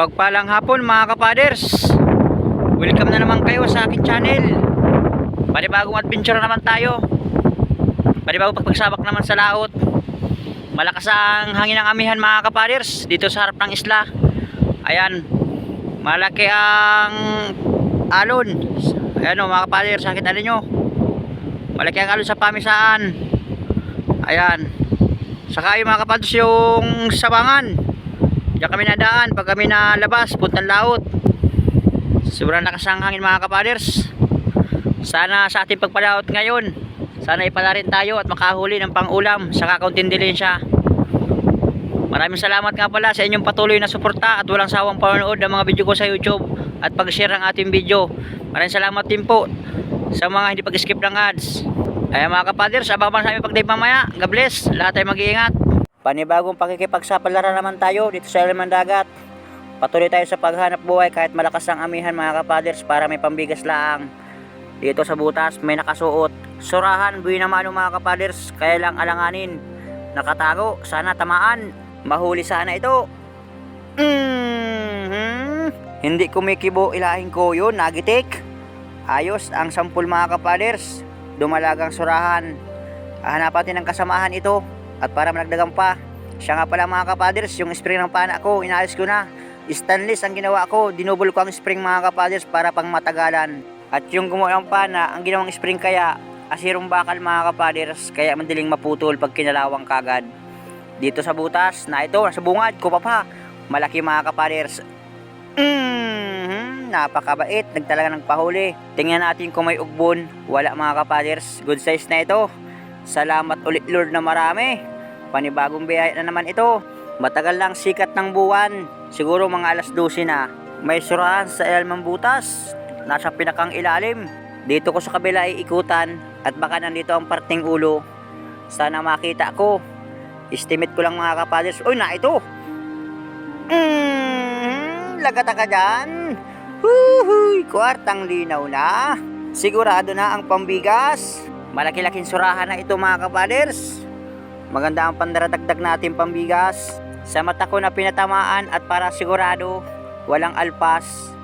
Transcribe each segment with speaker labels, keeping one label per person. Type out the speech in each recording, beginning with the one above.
Speaker 1: Mapagpalang hapon mga kapaders. Welcome na naman kayo sa akin channel. Panibagong adventure na naman tayo. Panibagong pagpagsabak naman sa laot. Malakas ang hangin ng amihan mga kapaders Dito sa harap ng isla. Ayan Malaki ang alon. Ayan o mga kapaders Sakit alin nyo Malaki ang alon sa pamisaan. Ayan. Saka yung mga kapaders yung sabangan Diyan kami nadaan pag kami nalabas, puntang laot. Sobrang lakas ang hangin mga kapaders. Sana sa ating pagpalaot ngayon, sana ipala rin tayo at makahuli ng pangulam sa kakaunting dilensya. Maraming salamat nga pala sa inyong patuloy na suporta at walang sawang panonood ng mga video ko sa YouTube at pag-share ng ating video. Maraming salamat din po sa mga hindi pag-skip ng ads. Kaya mga kapaders, abangan sa aming pag-dive mamaya. God bless. Lahat tayo mag-iingat. Panibagong pakikipagsapalaran naman tayo dito sa Eleman Dagat. Patuloy tayo sa paghanap buhay kahit malakas ang amihan mga kapaders para may pambigas lang. Dito sa butas may nakasuot. Surahan, buwi naman mga kapaders, kaya lang alanganin. Nakatago, sana tamaan. Mahuli sana ito. Mhm. Hindi kumikibo ilahin ko yun, nagitik. Ayos ang sampul mga kapaders. Dumalagang surahan. Hanapan ng kasamahan ito. At para managdagan pa, siya nga pala mga kapaders, yung spring ng pana ko, inaalis ko na. Stainless ang ginawa ko, dinubol ko ang spring mga kapaders para pang matagalan. At yung gumawa ng pana, ang ginawang spring kaya, asirong bakal mga kapaders, kaya madaling maputol pag kinalawang kagad. Dito sa butas, na ito, nasa bungad, ko pa pa. Malaki mga kapaders. Mm, napakabait, nagtalaga ng pahuli. Tingnan natin kung may ugbon. Wala mga kapaders, good size na ito. Salamat ulit Lord na marami. Panibagong biyaya na naman ito. Matagal lang sikat ng buwan. Siguro mga alas 12 na. May surahan sa ilalmang butas. Nasa pinakang ilalim. Dito ko sa kabila ay ikutan at baka nandito ang parting ulo. Sana makita ko. Estimate ko lang mga kapaders. Uy, na ito! Mm, lagata ka dyan. Huhuy, kwartang linaw na. Sigurado na ang pambigas. Malaki-laking surahan na ito mga kapaders. Maganda ang pandaradagdag natin pambigas. Sa mata ko na pinatamaan at para sigurado, walang alpas.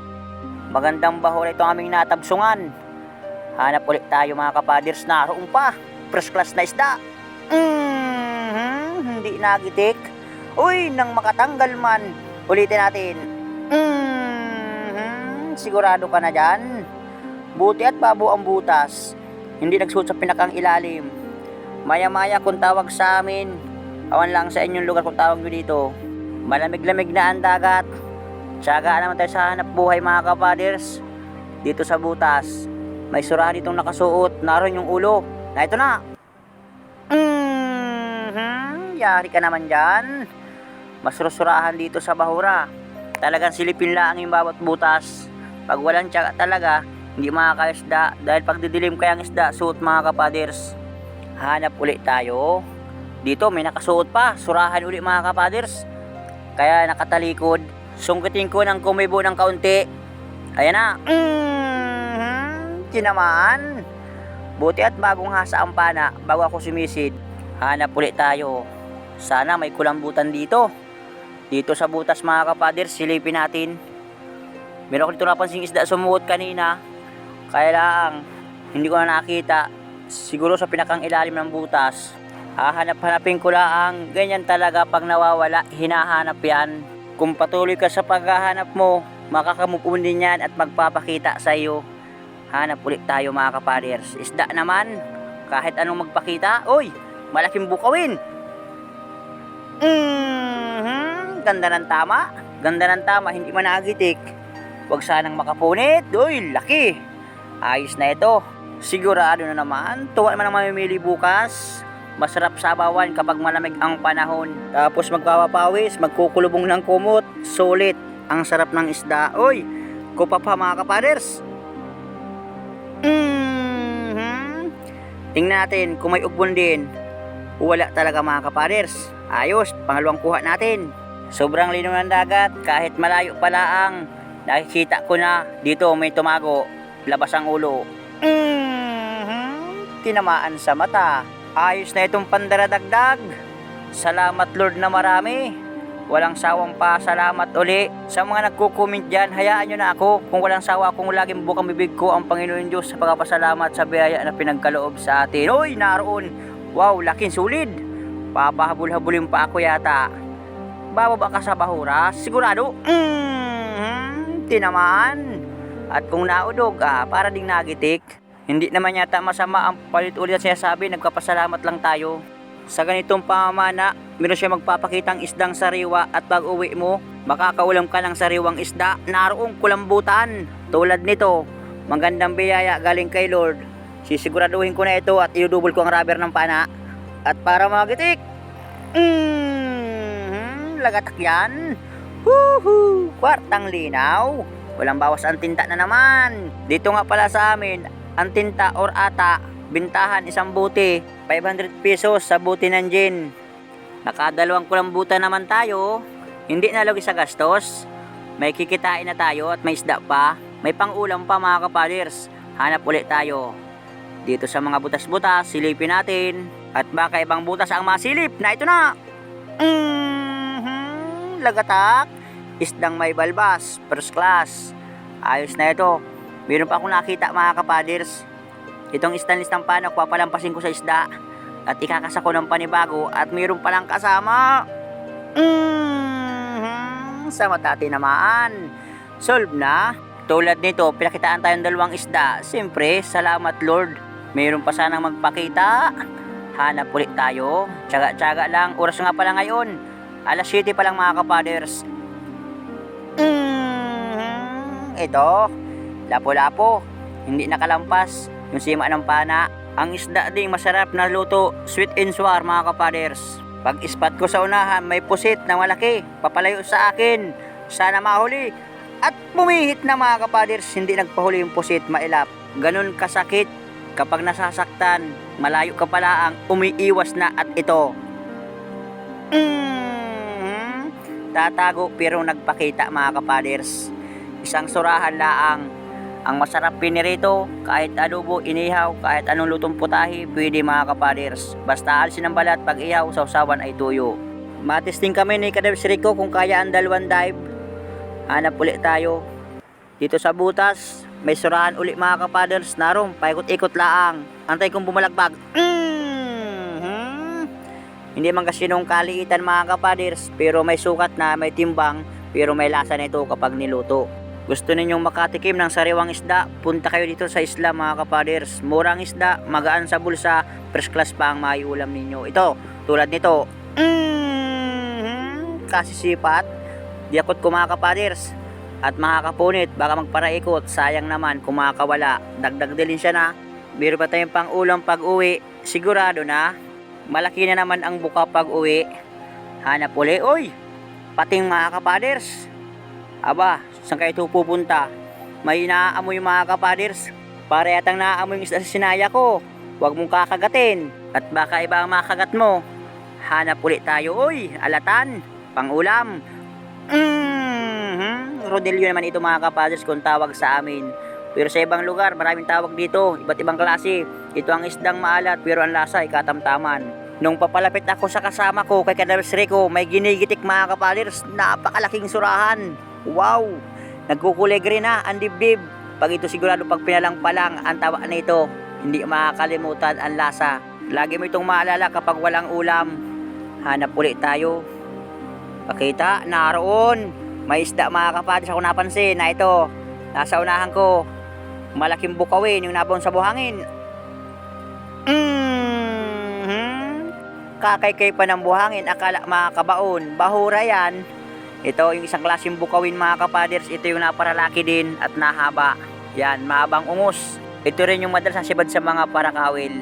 Speaker 1: Magandang bahura ito aming natabsungan. Hanap ulit tayo mga kapaders. Naroon pa. First class na isda. Mhm, hindi nagitik. Uy, nang makatanggal man. Ulitin natin. Mhm, sigurado ka na dyan. Buti at babo ang butas. Hindi nagsuot sa pinakang ilalim. Maya-maya kung tawag sa amin. Awan lang sa inyong lugar kung tawag nyo dito. Malamig-lamig na ang dagat. Tsaga naman tayo sa hanap buhay mga kapaders. Dito sa butas. May surahan ditong nakasuot. Naroon yung ulo. Na ito na. Mhm, yari ka naman dyan. Masurusurahan dito sa bahura. Talagang silipin lang yung bawat butas. Pag walang tsaga talaga, hindi makakaisda dahil pag didilim kaya ang isda, suot mga kapaders. Hanap ulit tayo. Dito may nakasuot pa, surahan ulit mga kapaders. Kaya nakatalikod. Sungkitin ko ng kumibo ng kaunti. Ayan na. Mm-hmm. Tinamaan. Buti at bagong hasa ang pana bago ako sumisid. Hanap ulit tayo. Sana may kulambutan dito. Dito sa butas mga kapaders, silipin natin. Meron ko dito napansing isda sumuot kanina. Kaya lang, hindi ko na nakita. Siguro sa pinakang ilalim ng butas. Hahanap-hanapin ko lang. Ganyan talaga pag nawawala, hinahanap yan. Kung patuloy ka sa paghahanap mo, makakamove din yan at magpapakita sa iyo. Hanap ulit tayo mga kapaders. Isda naman, kahit anong magpakita, oy, malaking bukawin. Mhm, ganda ng tama. Ganda ng tama, hindi man nagitik. Huwag sanang makapunit. Uy, laki. Ayos na ito. Sigurado na naman. Tuwa naman ang mamimili bukas. Masarap sa abawan kapag malamig ang panahon. Tapos magpapapawis, magkukulubong ng kumot. Sulit. Ang sarap ng isda. Uy, kupa pa mga kapaders. Mhm. Tingnan natin kung may ugbon din. Wala talaga mga kapaders. Ayos, pangalawang kuha natin. Sobrang lino ng dagat, kahit malayo pala ang nakikita ko na dito may tumago, labas ang ulo. Mhm. Tinamaan sa mata. Ayos na itong pandaradagdag. Salamat Lord na marami. Walang sawang pa, salamat uli. Sa mga nagko-comment dyan, hayaan nyo na ako. Kung walang sawa, kung laging bukang bibig ko ang Panginoon Diyos sa pagpapasalamat sa biyaya na pinagkaloob sa atin. Uy, naroon. Wow, laking sulid. Papahabol-habulin pa ako yata. Bababa ka sa bahura? Sigurado? Mm, tinamaan. At kung naudog, ah, para ding nagitik. Hindi naman yata masama ang palit-ulit na sinasabi, nagpapasalamat lang tayo. Sa ganitong pamamana, meron siya magpapakitang isdang sariwa at pag uwi mo, makakaulam ka ng sariwang isda, naroong kulambutan. Tulad nito, magandang biyaya galing kay Lord. Sisiguraduhin ko na ito at idudubol ko ang rubber ng pana. At para magitik, mm, lagatak yan. Woohoo! Kwartang linaw. Walang bawas ang tinta na naman. Dito nga pala sa amin, ang tinta or ata, bintahan isang buti. 500 pesos sa buti ng gin. Nakadalawang kulambutan naman tayo. Hindi na lugi sa gastos. May kikitain na tayo at may isda pa. May pangulam pa mga kapaders. Hanap ulit tayo. Dito sa mga butas-butas, silipin natin. At baka ibang butas ang masilip na ito na. Mhm, lagatak. Isdang may balbas, first class. Ayos na ito. Meron pa akong nakita mga kapaders. Itong stainless ng panak, papalampasin ko sa isda. At ikakasa ko ng panibago at mayroon palang kasama. Mhm, sa matati naman. Solve na. Tulad nito, pinakitaan tayong dalawang isda. Siyempre, salamat Lord. Mayroon pa sanang magpakita. Hanap ulit tayo. Tsaga-tsaga lang. Oras nga pala ngayon. Alas 7 pa lang mga kapaders. Mhm, ito. Lapo-lapo. Hindi nakalampas. Yung sima ng pana. Ang isda ding masarap na luto. Sweet and sour mga kapaders. Pag ispat ko sa unahan, may pusit na malaki. Papalayo sa akin. Sana mahuli. At pumihit na mga kapaders, hindi nagpahuli yung pusit, mailap. Ganun kasakit kapag nasasaktan, malayo ka pala ang umiiwas na at ito. Mhm. Tatago pero nagpakita mga kapaders. Isang surahan laang. Ang masarap pinirito, kahit adobo, inihaw, kahit anong lutong putahe, pwede mga kapaders. Basta alisin ang balat pag ihaw, sausawan ay tuyo. Matesting kami ni Kadebs Rico kung kaya ang dalawang dive. Hanap ulit tayo. Dito sa butas, may surahan ulit mga kapaders. Narong, paikot-ikot laang. Antay kong bumalagbag. Mhm. Hindi man kasi nung kaliitan mga kapaders, pero may sukat na, may timbang, pero may lasa nito kapag niluto. Gusto ninyong makatikim ng sariwang isda, punta kayo dito sa isla mga kapaders. Murang isda, magaan sa bulsa, first class pa ang maiulam ninyo. Ito, tulad nito. Mhm. Kasi sipat, diakot ko mga kapaders. At mga kapunit, baka magparaikot, sayang naman kung makakawala. Dagdag din siya na. Meron pa tayong pang ulam pag uwi, sigurado na. Malaki na naman ang buka pag uwi. Hanap uli, oy! Pating mga kapaders. Aba, saan kayo pupunta? May naaamoy mga kapaders. Para yatang naaamoy yung sinaya ko. Huwag mong kakagatin. At baka iba ang makagat mo. Hanap ulit tayo, oy! Alatan! Pangulam! Mhm. Rodelio naman ito mga kapaders kung tawag sa amin. Pero sa ibang lugar, maraming tawag dito. Iba't ibang klase. Ito ang isdang maalat pero ang lasa ay katamtaman. Nung papalapit ako sa kasama ko kay Kadabs Rico, may ginigitik mga kapaders. Napakalaking surahan. Wow! Nagkukulay green na ang dibdib. Pag ito sigurado pag pinalang pa ang tawa na ito, hindi makakalimutan ang lasa. Lagi mo itong maalala kapag walang ulam. Hanap ulit tayo. Pakita, naroon. May isda mga kapadres ako napansin na ito. Nasa unahan ko. Malaking bukawin yung nabon sa buhangin. Mhm. Kakaykay pa ng buhangin, akala makakabaon. Bahura yan. Ito yung isang klaseng bukawin mga kapaders. Ito yung naparalaki din at nahaba. Yan, mahabang ungus. Ito rin yung madalas nasibad sa mga parakawil.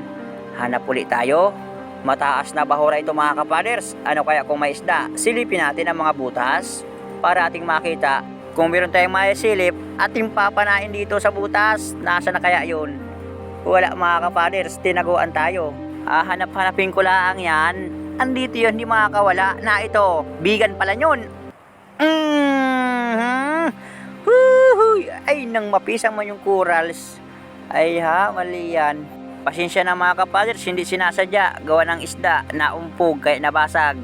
Speaker 1: Hanap ulit tayo. Mataas na bahura ito mga kapaders. Ano kaya kung may isda? Silipin natin ang mga butas para ating makita kung meron tayong maisilip ating papanain dito sa butas. Nasa na kaya yun? Wala mga kapaders, tinaguan tayo. Ah, hanap-hanapin ko lang yan. Andito yun, hindi makakawala na ito. Bigan pala yun. Mhm. Woohoo! Ay, nang mapisang man yung corals. Ay ha, mali yan. Pasensya na mga kapaders, hindi sinasadya. Gawa ng isda, naumpog, kaya nabasag.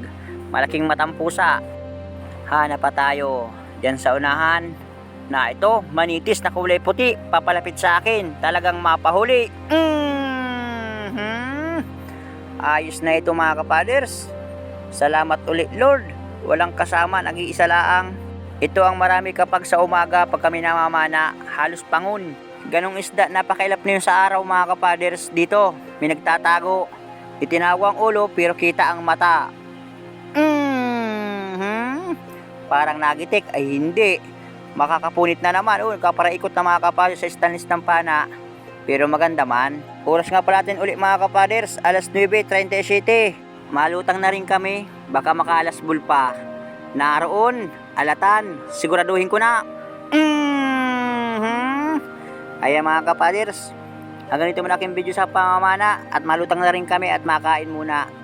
Speaker 1: Malaking matampusa. Hanap pa tayo dyan sa unahan na ito, manitis na kulay puti, papalapit sa akin, talagang mapahuli. Mhm. Ayos na ito mga kapaders. Salamat ulit Lord. Walang kasama, nag-iisa laang. Ito ang marami kapag sa umaga pag kami namamana, halos pangun. Ganong isda, napakailap na yun sa araw mga kapaders dito. May nagtatago. Itinawa ang ulo pero kita ang mata. Mhm. Parang nagitik ay hindi. Makakapunit na naman. Oh, kaparaikot na mga kapaders sa stainless ng pana. Pero maganda man. Oras nga pala natin ulit mga kapaders. Alas 9.37. Malutang na rin kami. Baka makaalas pa. Naroon. Alatan. Siguraduhin ko na. Mhm. Ayan mga kapaders. Hanggang dito muna aking video sa pamamana. At malutang na rin kami at makain muna.